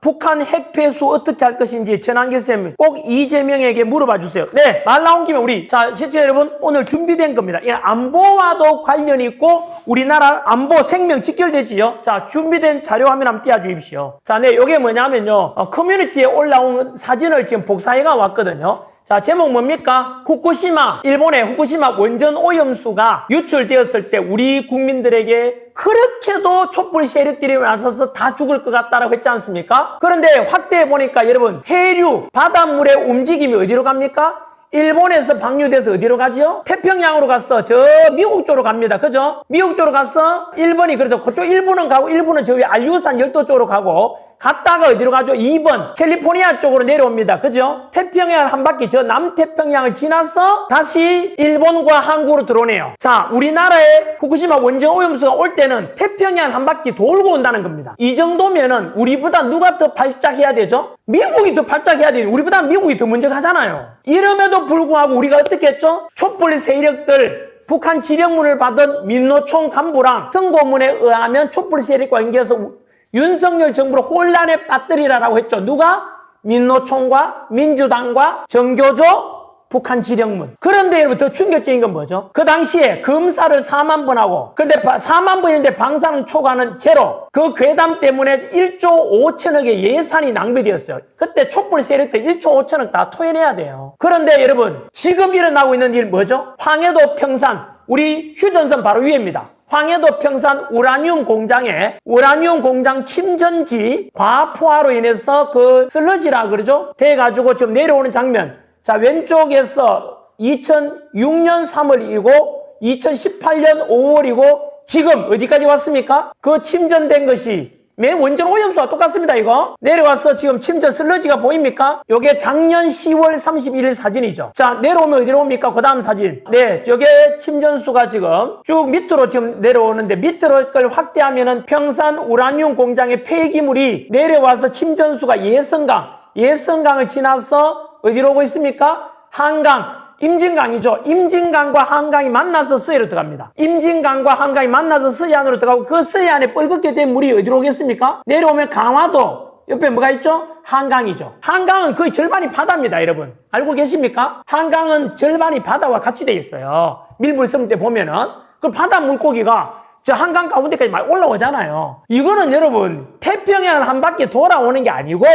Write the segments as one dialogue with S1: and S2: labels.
S1: 북한 핵 폐수 어떻게 할 것인지 전환기 쌤 꼭 이재명에게 물어봐 주세요. 네, 말 나온 김에 우리 자 시청자 여러분 오늘 준비된 겁니다. 이 안보와도 관련이 있고 우리나라 안보 생명 직결되지요. 자 준비된 자료 화면 한번 띄워주십시오. 자, 네, 요게 뭐냐면요 어, 커뮤니티에 올라온 사진을 지금 복사해가 왔거든요. 자, 제목 뭡니까? 후쿠시마, 일본의 후쿠시마 원전 오염수가 유출되었을 때 우리 국민들에게 그렇게도 촛불 세력들이 나서서 다 죽을 것 같다라고 했지 않습니까? 그런데 확대해 보니까 여러분, 해류, 바닷물의 움직임이 어디로 갑니까? 일본에서 방류돼서 어디로 가죠? 태평양으로 갔어. 저 미국 쪽으로 갑니다. 그죠? 미국 쪽으로 갔어. 일본이 그래서 그쪽 일본은 가고 일본은 저위 알류산 열도 쪽으로 가고 갔다가 어디로 가죠? 2번 캘리포니아 쪽으로 내려옵니다. 그죠? 태평양을 한 바퀴 저 남태평양을 지나서 다시 일본과 한국으로 들어오네요. 자, 우리나라에 후쿠시마 원전 오염수가 올 때는 태평양 한 바퀴 돌고 온다는 겁니다. 이 정도면은 우리보다 누가 더 발작해야 되죠? 미국이 더 발작해야 돼요. 우리보다 미국이 더 먼저 가잖아요. 이름에도 불구하고 우리가 어떻게 했죠? 촛불 세력들 북한 지령문을 받은 민노총 간부랑 선고문에 의하면 촛불 세력과 연계해서 우- 윤석열 정부를 혼란에 빠뜨리라라고 했죠. 누가? 민노총과 민주당과 정교조 북한 지령문. 그런데 여러분 더 충격적인 건 뭐죠? 그 당시에 검사를 4만 번 하고, 그런데 4만 번인데 방사능 초과는 제로. 그 괴담 때문에 1조 5천억의 예산이 낭비되었어요. 그때 촛불 세력들 1조 5천억 다 토해내야 돼요. 그런데 여러분, 지금 일어나고 있는 일 뭐죠? 황해도 평산, 우리 휴전선 바로 위에입니다. 황해도 평산 우라늄 공장에 우라늄 공장 침전지 과포화로 인해서 그 슬러지라 그러죠? 돼가지고 지금 내려오는 장면. 자, 왼쪽에서 2006년 3월이고 2018년 5월이고 지금 어디까지 왔습니까? 그 침전된 것이 맨 원전 오염수와 똑같습니다, 이거. 내려와서 지금 침전 슬러지가 보입니까? 요게 작년 10월 31일 사진이죠. 자, 내려오면 어디로 옵니까? 그 다음 사진. 네, 요게 침전수가 지금 쭉 밑으로 지금 내려오는데 밑으로 걸 확대하면은 평산 우라늄 공장의 폐기물이 내려와서 침전수가 예성강, 예성강을 지나서 어디로 오고 있습니까? 한강, 임진강이죠. 임진강과 한강이 만나서 서해로 들어갑니다. 임진강과 한강이 만나서 서해안으로 들어가고 그 서해안에 뻘겋게 된 물이 어디로 오겠습니까? 내려오면 강화도 옆에 뭐가 있죠? 한강이죠. 한강은 거의 절반이 바다입니다, 여러분. 알고 계십니까? 한강은 절반이 바다와 같이 돼 있어요. 밀물섬 때 보면은 그 바다 물고기가 저 한강 가운데까지 많이 올라오잖아요. 이거는 여러분 태평양을 한 바퀴 돌아오는 게 아니고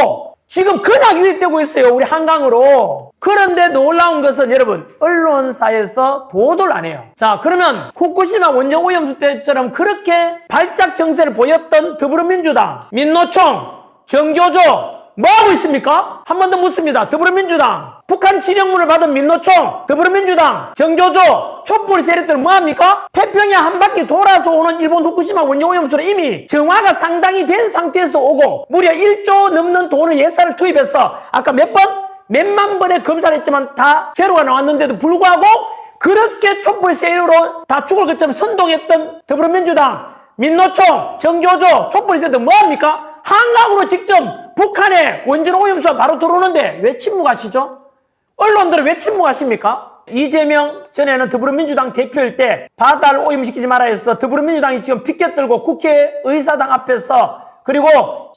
S1: 지금 그냥 유입되고 있어요. 우리 한강으로. 그런데 놀라운 것은 여러분 언론사에서 보도를 안 해요. 자 그러면 후쿠시마 원전 오염수 때처럼 그렇게 발작 정세를 보였던 더불어민주당, 민노총, 정교조 뭐 하고 있습니까? 한 번 더 묻습니다. 더불어민주당, 북한 지령문을 받은 민노총, 더불어민주당, 정교조, 촛불 세력들 뭐 합니까? 태평양 한 바퀴 돌아서 오는 일본 후쿠시마 원전 오염수는 이미 정화가 상당히 된 상태에서 오고 무려 1조 넘는 돈을 예산을 투입해서 아까 몇 번? 몇만 번의 검사를 했지만 다 제로가 나왔는데도 불구하고 그렇게 촛불 세력으로 다 죽을 것처럼 선동했던 더불어민주당, 민노총, 정교조, 촛불 세력들 뭐 합니까? 한강으로 직접 북한의 원전 오염수가 바로 들어오는데 왜 침묵하시죠? 언론들은 왜 침묵하십니까? 이재명 전에는 더불어민주당 대표일 때 바다를 오염시키지 말아 해서 더불어민주당이 지금 피켓 들고 국회의사당 앞에서 그리고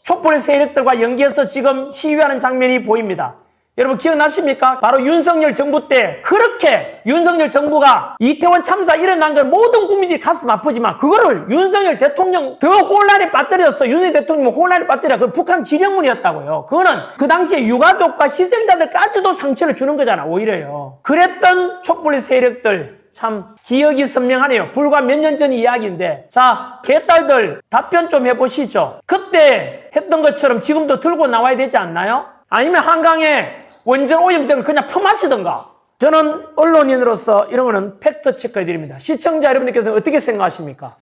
S1: 촛불 세력들과 연계해서 지금 시위하는 장면이 보입니다. 여러분 기억나십니까? 바로 윤석열 정부 때 그렇게 윤석열 정부가 이태원 참사 일어난 걸 모든 국민들이 가슴 아프지만 그거를 윤석열 대통령 더 혼란에 빠뜨렸어. 윤석열 대통령 혼란에 빠뜨려. 그 북한 지령문이었다고요. 그거는 그 당시에 유가족과 희생자들까지도 상처를 주는 거잖아. 오히려요. 그랬던 촛불 세력들 참 기억이 선명하네요. 불과 몇 년 전 이야기인데 자 개딸들 답변 좀 해보시죠. 그때 했던 것처럼 지금도 들고 나와야 되지 않나요? 아니면 한강에 원전 오염되면 그냥 퍼마시던가. 저는 언론인으로서 이런 거는 팩트 체크해 드립니다. 시청자 여러분들께서는 어떻게 생각하십니까?